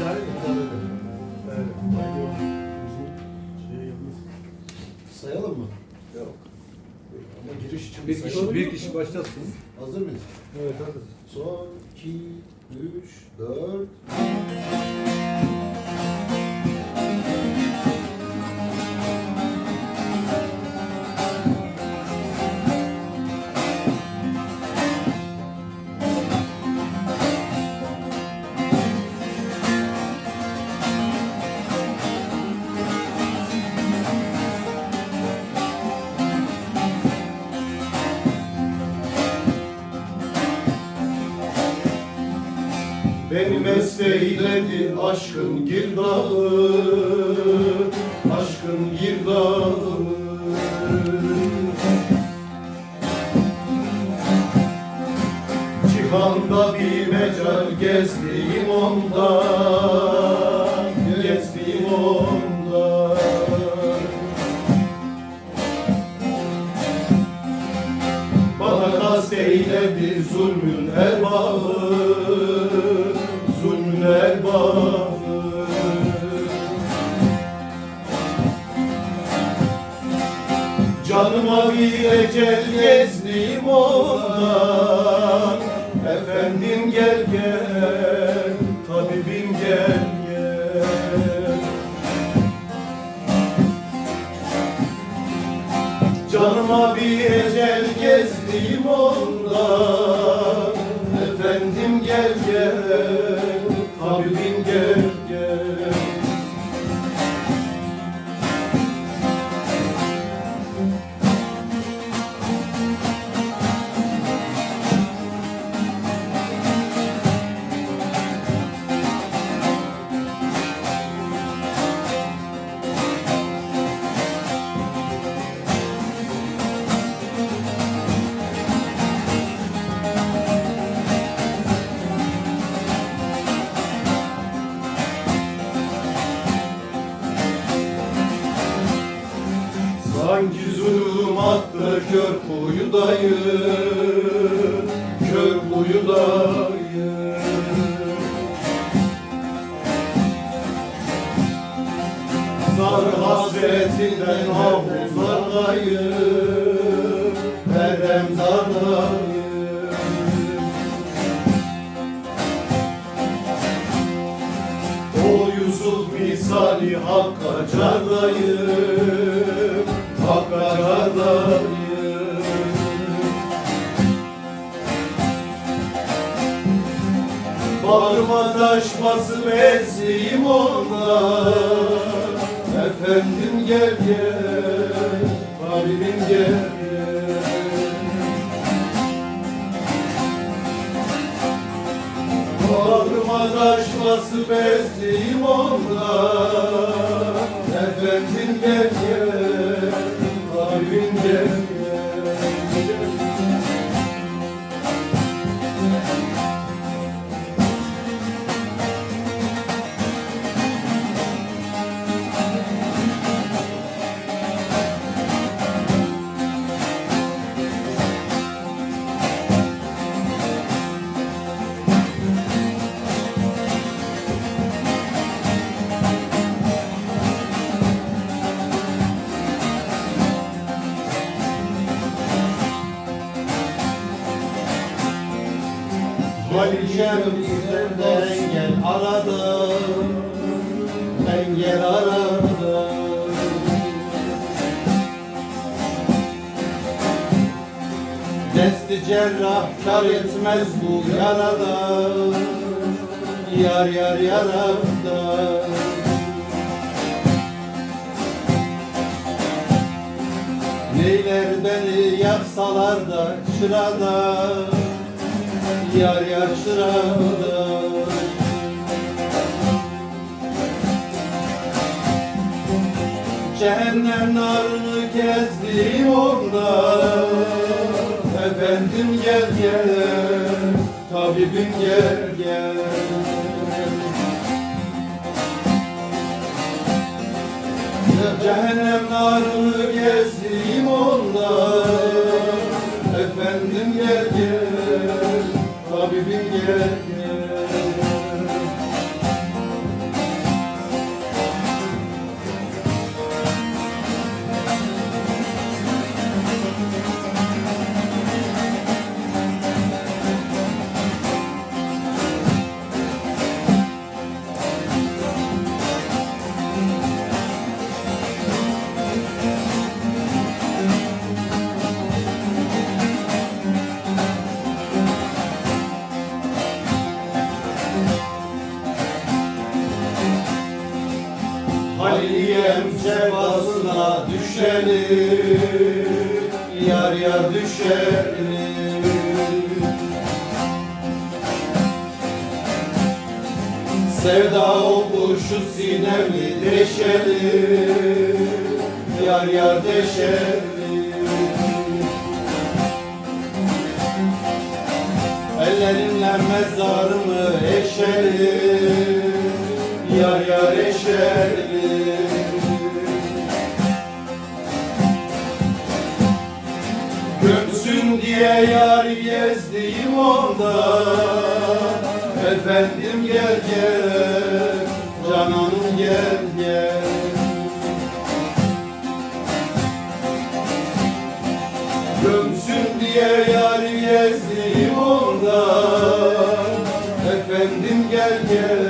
idare edin. Evet. Sayalım mı? Yok. Ama giriş için Bir kişi, bir kişi başlasın. Hazır mıyız? Evet hadi. Son, iki, üç, dört. Beni mesleğiyledi aşkın girdabı Aşkın girdabı Cihanda bir mecal gezdiğim onda Gezdiğim onda Erbabı Canıma bir ecel gezdim ondan. Efendim gel gel Tabibim gel gel. Canıma bir ecel gezdim ondan Sanki zulüm attı kör kuyudayım Kör kuyudayım Zar hasretinden havuzlardayım. O Yusuf misali Hakk'a cardayım Hakk'a cardayım Bağrıma taşması mesleğim ona Efendim gel gel Habibim gel Bağrıma taşması mesleğim onda Efendim gel gel Halişem bizlerden gel aradım. Ben gel aradım. Desti cerrah kar etmez bu yarada. Yar yar yarada. Neyler beni yaksalar da şırada Yar yar şırada Cehennem narını gezdim orada Efendim gel gel Tabibim gel gel. Cehennem narını gezdim onda. Efendim gel gel Tabibim gel düşelim Yar yar düşelim Sevda oku şu sinemi deşelim Yar yar deşelim Ellerinle mezarımı eşelim Yar yar eşelim diye yar gezdiğim onda. Efendim gel gel Cananım gel gel. Gömsün diye yar gezdiğim onda. Efendim gel gel